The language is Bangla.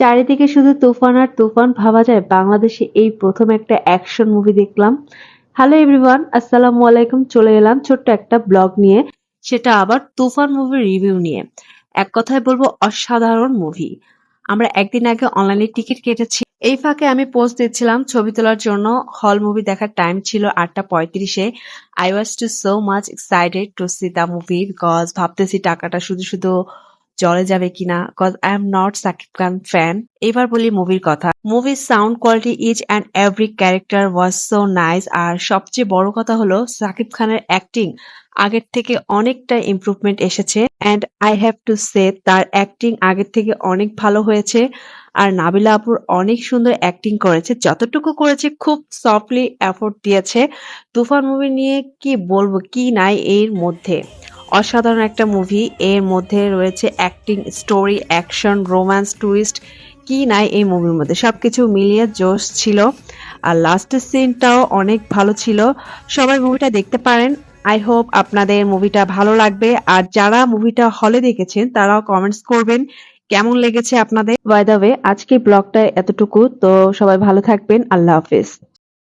চারিদিকে শুধু তুফান আর তুফান ভাবা যায়। বাংলাদেশে এই প্রথম একটা অ্যাকশন মুভি দেখলাম। হ্যালো এভরিওয়ান আসসালামু আলাইকুম। চলে এলাম ছোট্ট একটা ব্লগ নিয়ে, সেটা আবার তুফান মুভির রিভিউ নিয়ে। এক কথায় বলব, অসাধারণ মুভি আমরা একদিন আগে অনলাইনে টিকিট কেটেছি। এই ফাঁকে আমি পোস্ট দিচ্ছিলাম ছবি তোলার জন্য। হল মুভি দেখার টাইম ছিল আটটা পঁয়ত্রিশে। I was too so much excited to see the movie because ভাবতেছি টাকাটা শুধু শুধু জলে যাবে কিনা cause I am not Shakib Khan fan এবার বলি মুভির কথা। মুভির sound quality each and every character was so nice আর সবচেয়ে বড় কথা হলো সাকিব খানের অ্যাক্টিং আগের থেকে অনেকটা ইমপ্রুভমেন্ট এসেছে। And I have to say তার অ্যাক্টিং আগের থেকে অনেক ভালো হয়েছে। আর নাবিলা আপুর অনেক সুন্দর অ্যাক্টিং করেছে। যতটুকু করেছে খুব সফটলি এফোর্ট দিয়েছে। তুফান মুভি নিয়ে কি বলব, কি নাই এর মধ্যে। অসাধারণ একটা মুভি এর মধ্যে রয়েছে acting story action romance twist কি নাই এই মুভির মধ্যে। সবকিছু মিলিয়ে জোশ ছিল। আর লাস্টের সিনটাও অনেক ভালো ছিল। সবাই মুভিটা দেখতে পারেন। আই হোপ আপনাদের মুভিটা ভালো লাগবে। আর যারা মুভিটা হলে দেখেছেন, তারাও কমেন্টস করবেন। কেমন লেগেছে আপনাদের? বাই দ্য ওয়ে আজকে ব্লগটা এতটুকু। তো সবাই ভালো থাকবেন। আল্লাহ হাফেজ।